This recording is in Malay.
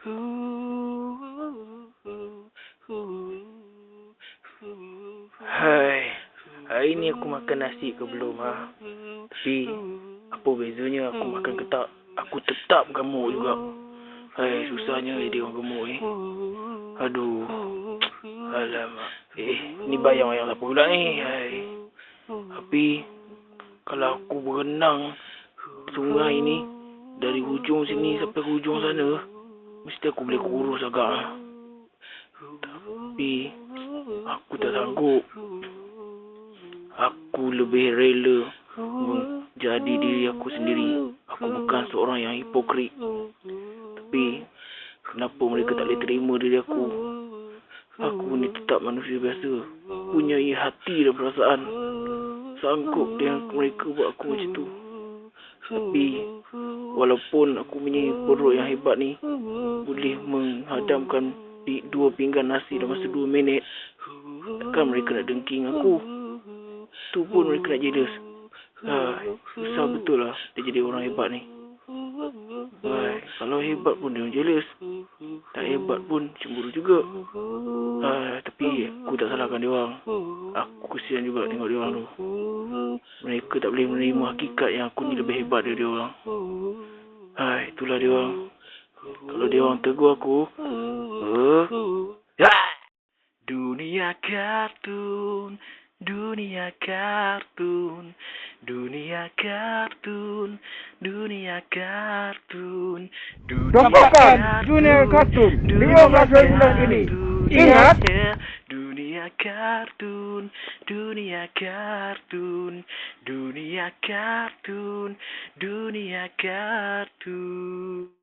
Hai, hari ni aku makan nasi ke belum ah? Tapi apa bezanya aku makan ke tak? Aku tetap gemuk juga. Hai, susahnya jadi orang gemuk ni. Aduh. Alamak. Eh, ni bayang-bayang apa pula ni? Hai. Tapi kalau aku berenang sungai ni dari hujung sini sampai hujung sana, mesti aku boleh kurus agak. Tapi aku tak sanggup. Aku lebih rela menjadi diri aku sendiri. Aku bukan seorang yang hipokrit. Tapi kenapa mereka tak boleh terima diri aku? Aku ni tetap manusia biasa. Punyai hati dan perasaan. Sanggup dengan mereka buat aku macam tu. Tapi walaupun aku punya perut yang hebat ni boleh menghadamkan di dua pinggan nasi dalam masa dua minit. Takkan mereka nak dengking aku. Tu pun mereka nak jealous. Ha, susah betul lah dia jadi orang hebat ni. Hai, kalau hebat pun dia jealous. Tak hebat pun cemburu juga. Tapi aku tak salahkan dia orang. Aku kesian juga tengok dia orang tu. Mereka tak boleh menerima hakikat yang aku ni lebih hebat dari dia orang. Hai, itulah dia orang. Kalau dia orang tegur aku, uh, ya! Dunia kartun, dunia kartun, dunia kartun, dunia kartun, Dapatkan dunia kartun 15 bulan ini. Ingat? Kartun, dunia kartun, dunia kartun, dunia kartun.